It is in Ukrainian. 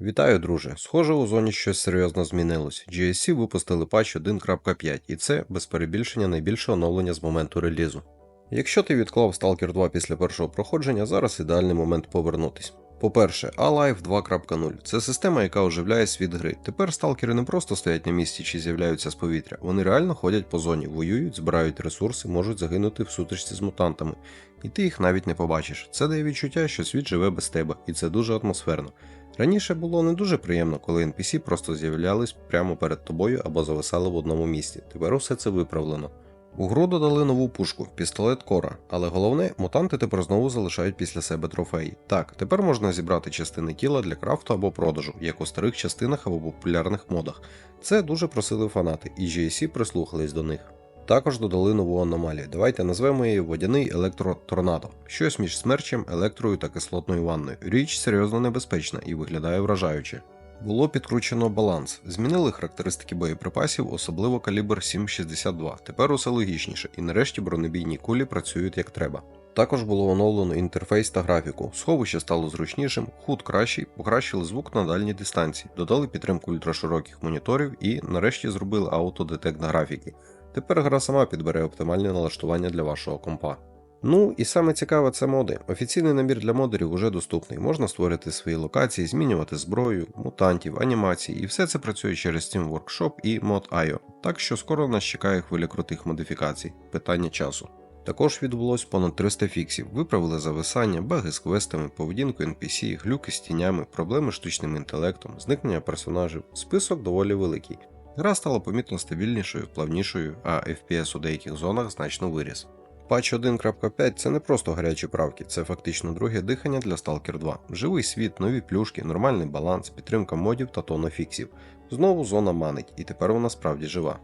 Вітаю, друже. Схоже, у зоні щось серйозно змінилось. GSC випустили патч 1.5, і це без перебільшення найбільше оновлення з моменту релізу. Якщо ти відклав Stalker 2 після першого проходження, зараз ідеальний момент повернутись. По-перше, Alive 2.0 це система, яка оживляє світ гри. Тепер сталкери не просто стоять на місці чи з'являються з повітря, вони реально ходять по зоні, воюють, збирають ресурси, можуть загинути в сутичці з мутантами, і ти їх навіть не побачиш. Це дає відчуття, що світ живе без тебе, і це дуже атмосферно. Раніше було не дуже приємно, коли NPC просто з'являлись прямо перед тобою або зависали в одному місці. Тепер усе це виправлено. У гру додали нову пушку пістолет Кора, але головне, мутанти тепер знову залишають після себе трофеї. Так, тепер можна зібрати частини тіла для крафту або продажу, як у старих частинах або популярних модах. Це дуже просили фанати, і GSC прислухались до них. Також додали нову аномалію. Давайте назвемо її водяний електроторнадо. Щось між смерчем, електрою та кислотною ванною. Річ серйозно небезпечна і виглядає вражаюче. Було підкручено баланс, змінили характеристики боєприпасів, особливо калібр 7,62. Тепер усе логічніше, і нарешті бронебійні кулі працюють як треба. Також було оновлено інтерфейс та графіку. Сховище стало зручнішим, худ кращий, покращили звук на дальній дистанції, додали підтримку ультрашироких моніторів і нарешті зробили автодетект графіки. Тепер гра сама підбере оптимальне налаштування для вашого компа. Ну і саме цікаве це моди. Офіційний набір для модерів уже доступний. Можна створити свої локації, змінювати зброю, мутантів, анімації, і все це працює через Steam Workshop і Mod.io. Так що скоро нас чекає хвиля крутих модифікацій. Питання часу. Також відбулось понад 300 фіксів, виправили зависання, баги з квестами, поведінку NPC, глюки з тінями, проблеми з штучним інтелектом, зникнення персонажів. Список доволі великий. Гра стала помітно стабільнішою, плавнішою, а FPS у деяких зонах значно виріс. Патч 1.5 це не просто гарячі правки, це фактично друге дихання для Stalker 2. Живий світ, нові плюшки, нормальний баланс, підтримка модів та тонна фіксів. Знову зона манить, і тепер вона справді жива.